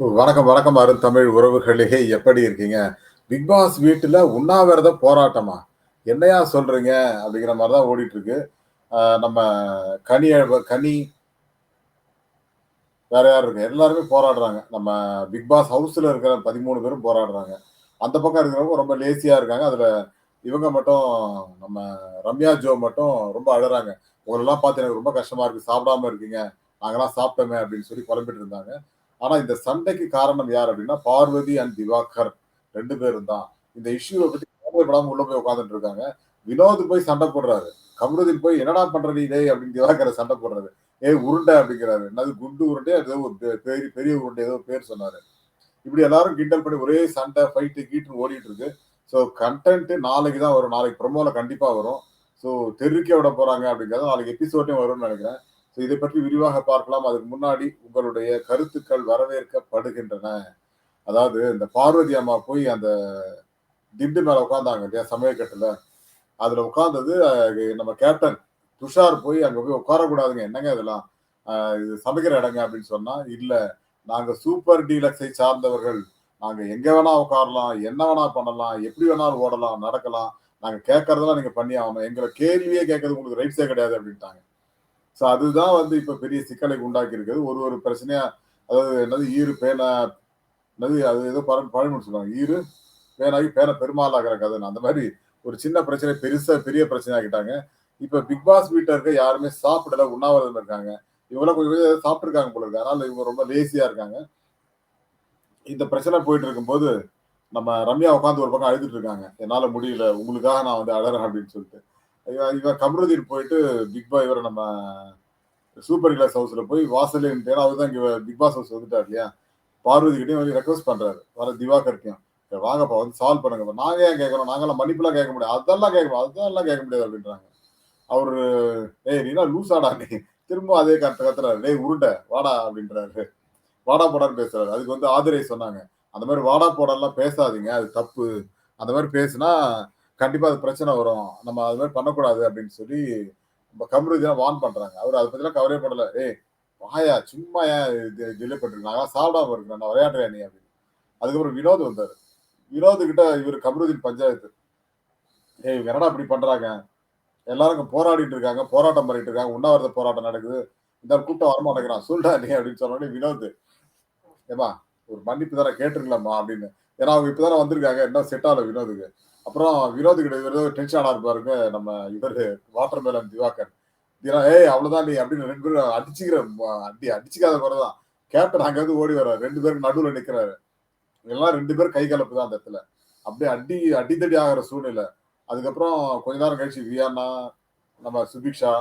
வணக்கம் வணக்கம் அருண் தமிழ் உறவுகளே எப்படி இருக்கீங்க? பிக் பாஸ் வீட்டில் உண்ணாவிரத போராட்டமா? என்னையா சொல்றீங்க? அப்படிங்கிற மாதிரி தான் ஓடிட்டு இருக்கு நம்ம கனி கனி வேற யார் இருக்கு? எல்லாருமே போராடுறாங்க. நம்ம பிக் பாஸ் ஹவுஸ்ல இருக்கிற பதிமூணு பேரும் போராடுறாங்க. அந்த பக்கம் இருக்கிறவங்க ரொம்ப லேசியா இருக்காங்க. அதுல இவங்க மட்டும் நம்ம ரம்யா ஜோ மட்டும் ரொம்ப அழறாங்க. உங்களெல்லாம் பார்த்து எனக்கு ரொம்ப கஷ்டமா இருக்கு. சாப்பிடாம இருக்கீங்க. நாங்கெல்லாம் சாப்பிட்டோமே அப்படின்னு சொல்லி குழம்பிட்டு இருந்தாங்க. ஆனா இந்த சண்டைக்கு காரணம் யார் அப்படின்னா பார்வதி அண்ட் திவாகர் ரெண்டு பேரும் தான். இந்த இஷ்யூவை பத்தி கவலைப்படாம உள்ள போய் உட்காந்துட்டு இருக்காங்க. வினோத் போய் சண்டை போடுறாரு. கமருதீன் போய் என்னடா பண்ற நீ டே அப்படின்னு திவாகரை சண்டை போடுறாரு. ஏய் உருண்டை அப்படிங்கிறாரு. என்னது குண்டு உருண்டை? ஏதோ ஒரு பெ- பெரிய பெரிய உருண்டை ஏதோ பேர் சொன்னாரு. இப்படி எல்லாரும் கிண்டல் பண்ணி ஒரே சண்டை ஃபைட்டு கீட்டு ஓடிட்டு இருக்கு. ஸோ கண்டென்ட் நாளைக்கு தான் வரும். நாளைக்கு ப்ரொமோல கண்டிப்பா வரும். ஸோ தெருக்கே விட போறாங்க அப்படிங்கிறது நாளைக்கு எபிசோட்டையும் வரும்னு நினைக்கிறேன். இதை பற்றி விரிவாக பார்க்கலாம். அதுக்கு முன்னாடி உங்களுடைய கருத்துக்கள் வரவேற்கப்படுகின்றன. அதாவது இந்த பார்வதி அம்மா போய் அந்த திண்டு மேல உட்காந்தாங்க இல்லையா சமயக்கட்டுல. அதுல உட்கார்ந்தது நம்ம கேப்டன் துஷார் போய் அங்க போய் உட்காரக்கூடாதுங்க. என்னங்க இதெல்லாம்? இது சமைக்கிற இடங்க அப்படின்னு சொன்னா இல்ல நாங்க சூப்பர் டீலக்ஸை சார்ந்தவர்கள். நாங்க எங்க வேணா உட்காரலாம் என்ன வேணா பண்ணலாம் எப்படி வேணாலும் ஓடலாம் நடக்கலாம். நாங்க கேட்கறதெல்லாம் நீங்க பண்ணி ஆகணும். எங்களை கேள்வியே கேட்கறது உங்களுக்கு ரைட்ஸே கிடையாது அப்படின்ட்டாங்க. ஸோ அதுதான் வந்து இப்போ பெரிய சிக்கலை உண்டாக்கி இருக்குது ஒரு ஒரு பிரச்சனையா அதாவது என்னது ஈரு பேனை என்னது அது ஏதோ பழ- பழமொழி சொல்லுவாங்க. ஈரு பேனாகி பேனை பெருமாளாகிற கதை அந்த மாதிரி ஒரு சின்ன பிரச்சனை பெருசாக பெரிய பிரச்சனை ஆக்கிட்டாங்க இப்போ பிக் பாஸ் வீட்டில் இருக்க யாருமே சாப்பிடல உண்ணாவிரதம் இருக்காங்க. இவங்களாம் கொஞ்சம் கொஞ்சம் சாப்பிட்ருக்காங்க போல இருக்கு. அதனால இவங்க ரொம்ப லேசியாக இருக்காங்க. இந்த பிரச்சனை போயிட்டு இருக்கும்போது நம்ம ரம்யா உட்காந்து ஒரு பக்கம் அழுதுட்டு இருக்காங்க. என்னால் முடியல உங்களுக்காக நான் வந்து அழறேன் அப்படின்னு சொல்லிட்டு. இவர் இவன் கமருதீன் போயிட்டு பிக் பாய் இவரை நம்ம சூப்பர் கிளாஸ் ஹவுஸ்ல போய் வாசல்ல நின்று அவர் தான் இங்க பிக் பாஸ் ஹவுஸ் வந்துட்டார் இல்லையா? பார்வதி கிட்டயும் வந்து ரெக்வஸ்ட் பண்றாரு. வர திவாகர்க்கையும் வாங்கப்பா வந்து சால்வ் பண்ணுங்க நாங்க ஏன் கேட்கணும்? நாங்களாம் மன்னிப்புலாம் கேட்க முடியாது. அதெல்லாம் கேட்க அதெல்லாம் கேட்க முடியாது அப்படின்றாங்க. அவரு ஏய் நீனா லூசாடா நீ. திரும்ப அதே கத்த கத்துறாரு. டேய் உருண்டை வாடா அப்படின்றாரு. வாடா போடான்னு பேசுறாரு. அதுக்கு வந்து ஆதிரை சொன்னாங்க. அந்த மாதிரி வாடா போடாலாம் பேசாதீங்க. அது தப்பு. அந்த மாதிரி பேசுனா கண்டிப்பா அது பிரச்சனை வரும். நம்ம அது மாதிரி பண்ணக்கூடாது அப்படின்னு சொல்லி நம்ம கமருதினா வான் பண்றாங்க. அவர் அதை பத்திலாம் கவரே பண்ணல ஏய் வாயா சும்மா ஏன் டிலே பண்ணிருக்கு நான் சாப்பிடாம இருக்கிறேன் நான் விளையாடுறேன் நீ அப்படின்னு. அதுக்கப்புறம் வினோத் வந்தாரு. வினோத் கிட்ட இவர் கமருதீன் பஞ்சாயத்து. ஏய் இவங்க என்னடா இப்படி பண்றாங்க? எல்லாரும் போராடிட்டு இருக்காங்க. போராட்டம் பண்ணிட்டு இருக்காங்க. உண்ணாவிரத போராட்டம் நடக்குது. இந்த கூட்டம் கூட்டம் வரமாட்டேங்கிறான் சொல்றா நீ அப்படின்னு சொன்னோடனே வினோத் ஏமா ஒரு மன்னிப்பு தானே கேட்டுருக்கலாமா அப்படின்னு. ஏன்னா அவங்க இப்பதானே வந்திருக்காங்க. என்ன செட் ஆகல வினோதுக்கு அப்புறம் வினோது கிட்ட இவர் இருப்பாருங்க நம்ம இவர் வாட்டர் மேலன் திவாகர். தினா ஏய் அவ்வளவுதான் நீ அப்படின்னு ரெண்டு பேரும் அடிச்சுக்கிற அடி அடிச்சுக்காத குறைதான். கேப்டன் அங்கேருந்து ஓடி வர்றாரு. ரெண்டு பேருக்கு நடுவில் நிற்கிறாரு எல்லாம் ரெண்டு பேரும் கை கலப்பு தான் அந்த இடத்துல. அப்படியே அடி அடித்தடி ஆகிற சூழ்நிலை. அதுக்கப்புறம் கொஞ்ச நேரம் கழிச்சு வியானா நம்ம சுபிக்ஷா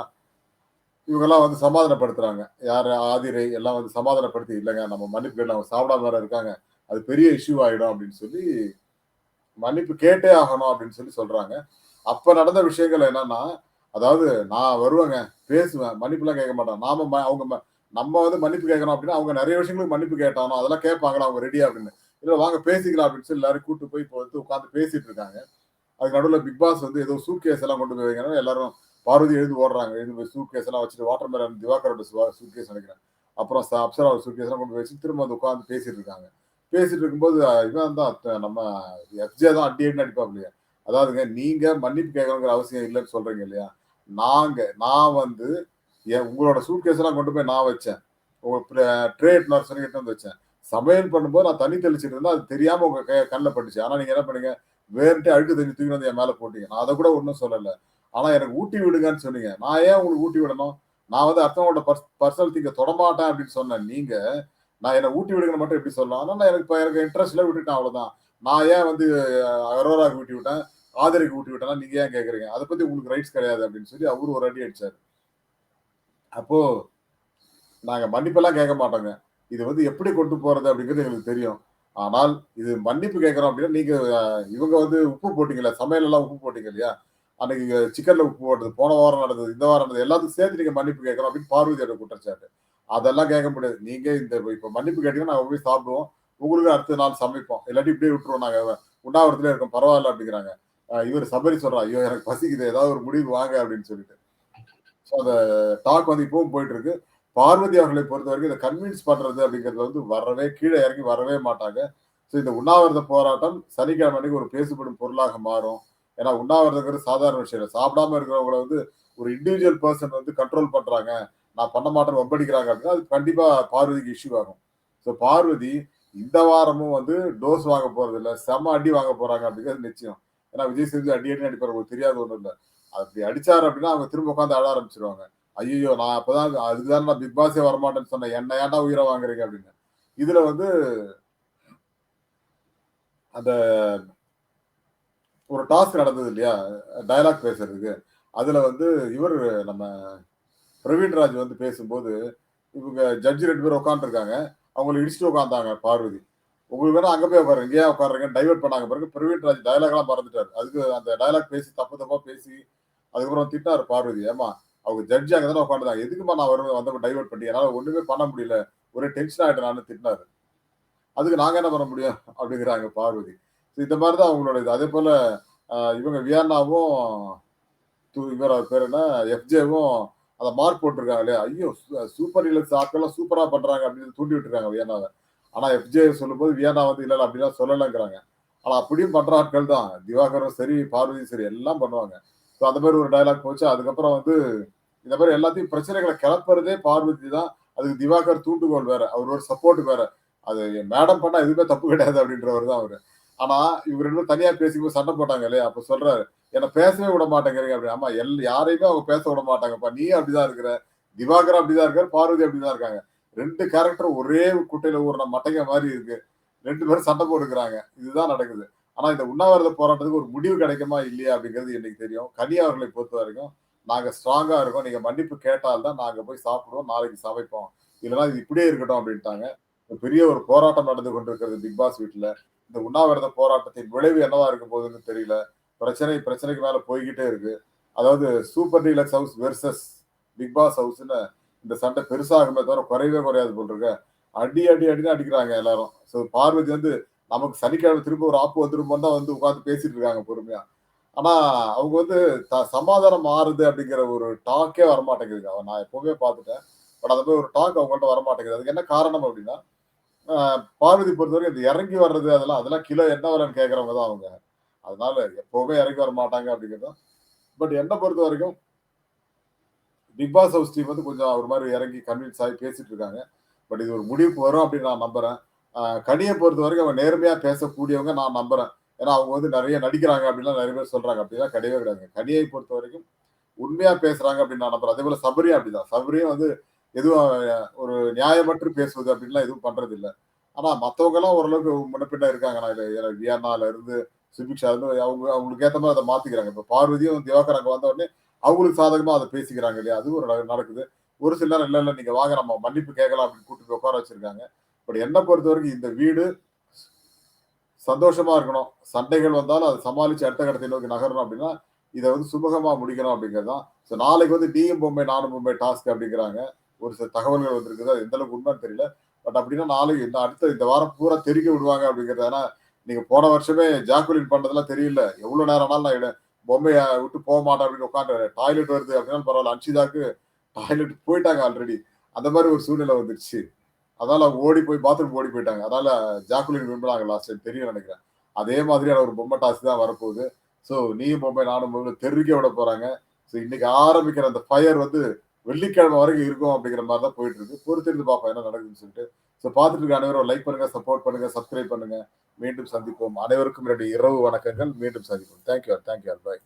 இவங்கெல்லாம் வந்து சமாதானப்படுத்துறாங்க. யார்? ஆதிரை எல்லாம் வந்து சமாதானப்படுத்தி இல்லைங்க. நம்ம மன்னிப்பு கேட்டு அவங்க சாப்பிடாம வேற இருக்காங்க. அது பெரிய இஷ்யூ ஆகிடும் அப்படின்னு சொல்லி மன்னிப்பு கேட்டே ஆகணும் அப்படின்னு சொல்லி சொல்றாங்க. அப்ப நடந்த விஷயங்கள் என்னன்னா அதாவது நான் வருவேங்க பேசுவேன் மன்னிப்புலாம் கேட்க மாட்டேன். நாம ம- அவங்க ம- நம்ம வந்து மன்னிப்பு கேட்கணும் அப்படின்னா அவங்க நிறைய விஷயங்களுக்கு மன்னிப்பு கேட்டானோ அதெல்லாம் கேட்பாங்களா அவங்க ரெடியா அப்படின்னு. இல்ல வாங்க பேசிக்கலாம் அப்படின்னு சொல்லி எல்லாரும் கூட்டு போய் இப்போ வந்து உட்காந்து பேசிட்டு இருக்காங்க. அதுக்கு நடுவில் பிக் பாஸ் வந்து ஏதோ சூட் கேஸ் எல்லாம் கொண்டு போய் வைங்கன்னா எல்லாரும் பார்வதி எழுந்து ஓடுறாங்க. எழுந்து போய் சூட் கேஸ் எல்லாம் வச்சுட்டு வாட்டர் மேலன் திவாகரோட சூட் கேஸ் நினைக்கிறேன். அப்புறம் ச- அப்சரா சூட் கேஸ் எல்லாம் கொண்டு போய் வச்சு திரும்ப வந்து உட்காந்து பேசிட்டு இருக்காங்க. பேசிட்டு இருக்கும்போது இவன் தான் நம்ம எஃப்ஜே தான் அடி அடி அடிப்பாப்லையா அதாவதுங்க நீங்க மன்னிப்பு கேட்கணுங்கிற அவசியம் இல்லைன்னு சொல்றீங்க இல்லையா? நாங்க நான் வந்து என் உங்களோட சூட்கேஸ் எல்லாம் கொண்டு போய் நான் வச்சேன். உங்க ட்ரேட் நர்சரி கிட்ட வந்து வச்சேன். சமையல் பண்ணும்போது நான் தண்ணி தெளிச்சிட்டு இருந்தா அது தெரியாம உங்க கை- கண்ணில் பட்டுச்சு. ஆனா நீங்க என்ன பண்ணீங்க வேறுட்டு அழுக்கு தண்ணி தூக்கி வந்து என் மேல போட்டீங்க. நான் அதை கூட ஒன்றும் சொல்லல. ஆனா எனக்கு ஊட்டி விடுங்கன்னு சொன்னீங்க. நான் ஏன் உங்களுக்கு ஊட்டி விடணும்? நான் வந்து அர்த்தங்களோட பர்சனல் திங்க தொடமாட்டேன் அப்படின்னு சொன்னேன் நீங்க நான் என்ன ஊட்டி விடுங்கன்னு மட்டும் எப்படி சொல்லலாம் ஆனால் நான் எனக்கு இப்போ எனக்கு இன்ட்ரெஸ்ட்ல விட்டுட்டேன் அவ்வளோதான் நான் ஏன் வந்து அரோராக்கு ஊட்டி விட்டேன்? ஆதரிக்கு ஊட்டி விட்டேன்னா நீங்க ஏன் கேட்குறீங்க அதை பத்தி உங்களுக்கு ரைட்ஸ் கிடையாது அப்படின்னு சொல்லி அவரு ஒரு அடி அடிச்சார். அப்போ நாங்கள் மன்னிப்பெல்லாம் கேட்க மாட்டோங்க. இது வந்து எப்படி கொண்டு போறது அப்படிங்கிறது எங்களுக்கு தெரியும். ஆனால் இது மன்னிப்பு கேட்குறோம் அப்படின்னா நீங்கள் இவங்க வந்து உப்பு போட்டீங்கல்ல சமையலெல்லாம் உப்பு போட்டீங்க இல்லையா? அன்னைக்கு சிக்கனில் உப்பு போட்டது போன வாரம் நடந்தது இந்த வாரம் நடந்தது எல்லாத்துக்கும் சேர்த்து நீங்கள் மன்னிப்பு கேட்குறோம் அப்படின்னு பார்வதியோட குற்றச்சாட்டு. அதெல்லாம் கேட்க முடியாது. நீங்க இந்த இப்ப மன்னிப்பு கேட்டீங்கன்னா நாங்க போய் சாப்பிடுவோம். உங்களுக்கு அடுத்த நாள் சமைப்போம். இல்லாட்டி இப்படியே விட்டுருவோம். நாங்க உண்ணாவிரத்துல இருக்கோம். பரவாயில்ல அப்படிங்கிறாங்க. இவர் சபரி சொல்றா ஐயோ எனக்கு பசிக்குது. ஏதாவது ஒரு முடிவு வாங்க அப்படின்னு சொல்லிட்டு. ஸோ அந்த டாக் வந்து இப்பவும் போயிட்டு இருக்கு பார்வதி அவர்களை பொறுத்தவரைக்கும் இதை கன்வின்ஸ் பண்றது அப்படிங்கிறது வந்து வரவே கீழே இறங்கி வரவே மாட்டாங்க. ஸோ இந்த உண்ணாவிரத போராட்டம் சனிக்கிழமை அன்னைக்கு ஒரு பேசப்படும் பொருளாக மாறும். ஏன்னா உண்ணாவிரதங்கிறது சாதாரண விஷயம் சாப்பிடாம இருக்கிறவங்கள வந்து ஒரு இண்டிவிஜுவல் பர்சன் வந்து கண்ட்ரோல் பண்றாங்க. நான் பண்ண மாட்டேன் ஒப்படைக்கிறாங்க அப்படின்னா, அது கண்டிப்பாக பார்வதிக்கு இஷ்யூ ஆகும். ஸோ பார்வதி இந்த வாரமும் வந்து டோஸ் வாங்க போறதில்ல. செம்ம அடி வாங்க போறாங்க அப்படிங்கிறது நிச்சயம். ஏன்னா விஜய் செஞ்சு அடி அடின்னு அடிப்பாரு. உங்களுக்கு தெரியாத ஒன்றும் இல்லை அப்படி அடிச்சாரு அப்படின்னா, அவங்க திரும்ப உட்காந்து அழ ஆரம்பிச்சிருவாங்க ஐயோ நான் அப்பதான் அதுக்கு நான் பிக் பாஸே வரமாட்டேன்னு சொன்னேன். என்ன ஏன்டா உயிரை வாங்குறீங்க அப்படின்னு. இதுல வந்து அந்த ஒரு டாஸ்க் நடந்தது இல்லையா? டைலாக் பேசுறதுக்கு. அதுல வந்து இவர் நம்ம பிரவீன்ராஜ் வந்து பேசும்போது, இவங்க ஜட்ஜ் 2 பேரும் உட்காந்துருக்காங்க அவங்கள இடிச்சுட்டு உட்காந்தாங்க பார்வதி. உங்களுக்கு வேணா அங்கே போய் உட்காருங்க. ஏன் உட்காருறீங்கன்னு டைவர்ட் பண்ணாங்க பிறகு பிரவீன்ராஜ் டயலாக்லாம் மறந்துட்டாரு. அதுக்கு அந்த டயலாக் பேசி தப்பு தப்பா பேசி, அதுக்கப்புறம் திட்டார் பார்வதி. ஏம்மா அவங்க ஜட்ஜ் அங்கே தானே உட்காந்துருந்தாங்க எதுக்குமா நான் வரும் வந்தப்ப டைவர்ட் பண்ணி என்னால் ஒன்றுமே பண்ண முடியல. ஒரே டென்ஷன் ஆகிட்டேன் நான் திட்டினார் அதுக்கு நாங்கள் என்ன பண்ண முடியும்? அப்படிங்கிறாங்க பார்வதி. ஸோ இந்த மாதிரி தான் அவங்களோட இது. அதே போல் இவங்க வியன்னாவும் இவர் அவர் பேர் என்ன? எஃப்ஜேவும் அதை மார்க் போட்டிருக்காங்க இல்லையா? ஐயோ! சூப்பர் டீலக்ஸ் ஆட்கள்லாம் சூப்பராக பண்ணுறாங்க அப்படின்னு தூண்டி விட்டுருக்காங்க வியனாவை ஆனால் எஃப்ஜே சொல்லும்போது வியனா வந்து இல்லை அப்படிலாம் சொல்லலைங்கிறாங்க ஆனால் அப்படியும் பண்ணுற ஆட்கள் தான். திவாகரும் சரி, பார்வதியும் சரி எல்லாம் பண்ணுவாங்க. ஸோ அந்த மாதிரி ஒரு டைலாக் போச்சு. அதுக்கப்புறம் வந்து இந்த மாதிரி எல்லாத்தையும் பிரச்சனைகளை கிளப்புறதே பார்வதி தான். அதுக்கு திவாகர் தூண்டுகோல் வேற. அவர் ஒரு சப்போர்ட் வேற. அது மேடம் பண்ணா எதுவுமே தப்பு கிடையாது அப்படின்றவர் தான் அவரு. ஆனா இவங்க ரெண்டு பேரும் தனியா பேசிக்கும்போது சண்டை போட்டாங்க இல்லையா? அப்ப சொல்றாரு, "என்ன பேசவே விட மாட்டேங்கிறீங்க" அப்படின்னு. ஆமா எல் யாரையுமே அவங்க பேச விட மாட்டாங்கப்பா. நீயும் அப்படிதான் இருக்கிற. திவாகர் அப்படிதான் இருக்காரு. பார்வதி அப்படிதான் இருக்காங்க. ரெண்டு கேரக்டர் ஒரே குட்டையில ஊறின மட்டைங்க மாதிரி இருக்கு. ரெண்டு பேரும் சண்டை போட்டுக்கிறாங்க. இதுதான் நடக்குது. ஆனா இந்த உண்ணாவிரத போராட்டத்துக்கு ஒரு முடிவு கிடைக்குமா? இல்லையா? அப்படிங்கிறது எனக்கு தெரியும். கனி அவர்களை பொறுத்தவரைக்கும், நாங்க ஸ்ட்ராங்கா இருக்கோம். நீங்க மன்னிப்பு கேட்டால் தான் நாங்க போய் சாப்பிடுவோம். நாளைக்கு சமைப்போம். இல்லைன்னா இது இப்படியே இருக்கட்டும் அப்படின்ட்டாங்க. பெரிய ஒரு போராட்டம் நடந்து கொண்டிருக்கிறது பிக் பாஸ் வீட்டுல இந்த உண்ணாவிரத போராட்டத்தின் விளைவு என்னவா இருக்க போகுதுன்னு தெரியல. பிரச்சனை பிரச்சனைக்கு மேல போய்கிட்டே இருக்கு. அதாவது Super Deluxe house versus Bigg Boss ஹவுஸ்ன்னு இந்த சண்டை பெருசாகுமே தவிர குறையவே குறையாது போல் இருக்க அடி அடி அடின்னு அடிக்கிறாங்க எல்லாரும். ஸோ பார்வதி வந்து நமக்கு சனிக்கிழமை திரும்ப ஒரு ஆப்பு வந்துருமோன்னு தான் வந்து உட்காந்து பேசிட்டு இருக்காங்க பொறுமையா. ஆனா அவங்க வந்து த சமாதானம் மாறுது அப்படிங்கிற ஒரு டாக்கே வரமாட்டேங்குதுங்க. நான் எப்பவுமே பார்த்துட்டேன். பட் அந்த போய் ஒரு டாக் அவங்கள்ட்ட வரமாட்டேங்குது. அதுக்கு என்ன காரணம் அப்படின்னா, பார்வதி பொறுத்தவரைக்கும் இந்த இறங்கி வர்றது அதெல்லாம் அதெல்லாம் கிலோ என்ன விலைன்னு கேட்குறவங்க தான் அவங்க. அதனால எப்பவுமே இறங்கி வர மாட்டாங்க அப்படிங்கிறது தான். பட் பொறுத்த வரைக்கும் பிக் பாஸ் ஹவுஸ் டீம் வந்து கொஞ்சம் ஒரு மாதிரி இறங்கி கன்வின்ஸ் ஆகி பேசிட்டு இருக்காங்க. பட் இது ஒரு முடிவுக்கு வரும் அப்படின்னு நான் நம்புறேன். கனியை பொறுத்த வரைக்கும் அவங்க நேர்மையா பேசக்கூடியவங்க நான் நம்புறேன். ஏன்னா அவங்க வந்து நிறைய நடிக்கிறாங்க அப்படின்லாம் நிறைய பேர் சொல்றாங்க. அப்படிலாம் கிடையவே கிடையாது கனியை பொறுத்த வரைக்கும் உண்மையா பேசுறாங்க அப்படின்னு நான் நம்புறேன். அதேபோல சபரியும் அப்படிதான். சபரியும் வந்து எதுவும் ஒரு நியாயமற்று பேசுவது அப்படின்லாம் எதுவும் பண்றதில்ல. ஆனா மத்தவங்கலாம் ஓரளவுக்கு முன்ன இருக்காங்க. நான் வியன்னால இருந்து சுபிக்ஷா இருந்து அவங்க அவங்களுக்கு ஏற்ற மாதிரி அதை மாத்திக்கிறாங்க. இப்ப பார்வதியும் திவாகர் அங்க வந்த உடனே அவங்களுக்கு சாதகமா அதை பேசிக்கிறாங்க இல்லையா? அதுவும் ஒரு நட நடக்குது. ஒரு சில நேரம் இல்ல, இல்ல நீங்க வாங்க நம்ம மன்னிப்பு கேட்கலாம் அப்படின்னு கூட்டு போய் உட்கார வச்சிருக்காங்க. பட் என்ன பொறுத்தவரைக்கும் இந்த வீடு சந்தோஷமா இருக்கணும். சண்டைகள் வந்தாலும் அதை சமாளிச்சு அடுத்த கடத்தை நோக்கி நகரணும் அப்படின்னா, இதை வந்து சுமூகமா முடிக்கணும் அப்படிங்கிறது தான். ஸோ நாளைக்கு வந்து நீயும் பொம்மை நானும் பொம்மை டாஸ்க் அப்படிங்கிறாங்க. ஒரு சில தகவல்கள் வந்திருக்குது. அது எந்த அளவுக்கு உண்மைன்னு தெரியல. பட் அப்படின்னா நாளைக்கு இந்த அடுத்த இந்த வாரம் பூரா தெரிவிக்க விடுவாங்க அப்படிங்கிறது. ஏன்னா நீங்க போன வருஷமே ஜாக்குலின் பண்ணதெல்லாம் தெரியல. எவ்வளவு நேரம் ஆனாலும் நான் பொம்மையை விட்டு போக மாட்டேன் அப்படின்னு உட்காந்து டாய்லெட் வருது அப்படின்னாலும் பரவாயில்ல அன்ஷிதாக்கு டாய்லெட் போயிட்டாங்க ஆல்ரெடி. அந்த மாதிரி ஒரு சூழ்நிலை வந்துருச்சு. அதனால ஓடி போய் பாத்ரூம் ஓடி போயிட்டாங்க. அதனால ஜாக்குலின் விரும்புனாங்க லாஸ்ட் டைம் தெரியும் நினைக்கிறேன் அதே மாதிரியான ஒரு பொம்மை டாஸ் தான் வரப்போகுது. ஸோ நீயும் பொம்மை நானும் பொம்மை தெறிக்க விட போறாங்க. ஸோ இன்னைக்கு ஆரம்பிக்கிற அந்த ஃபயர் வந்து வெள்ளிக்கிழமை வரைக்கும் இருக்கும் அப்படிங்கிற மாதிரி தான் போயிட்டு இருக்கு. பொறுத்திருந்து பார்ப்போம் என்ன நடக்குதுன்னு சொல்லிட்டு. ஸோ பார்த்துட்டு இருக்க அனைவரும் லைக் பண்ணுங்க, சப்போர்ட் பண்ணுங்க, சப்ஸ்கிரைப் பண்ணுங்க. மீண்டும் சந்திப்போம். அனைவருக்கும் என்னுடைய இரவு வணக்கங்கள். மீண்டும் சந்திப்போம். Thank you thank you bye.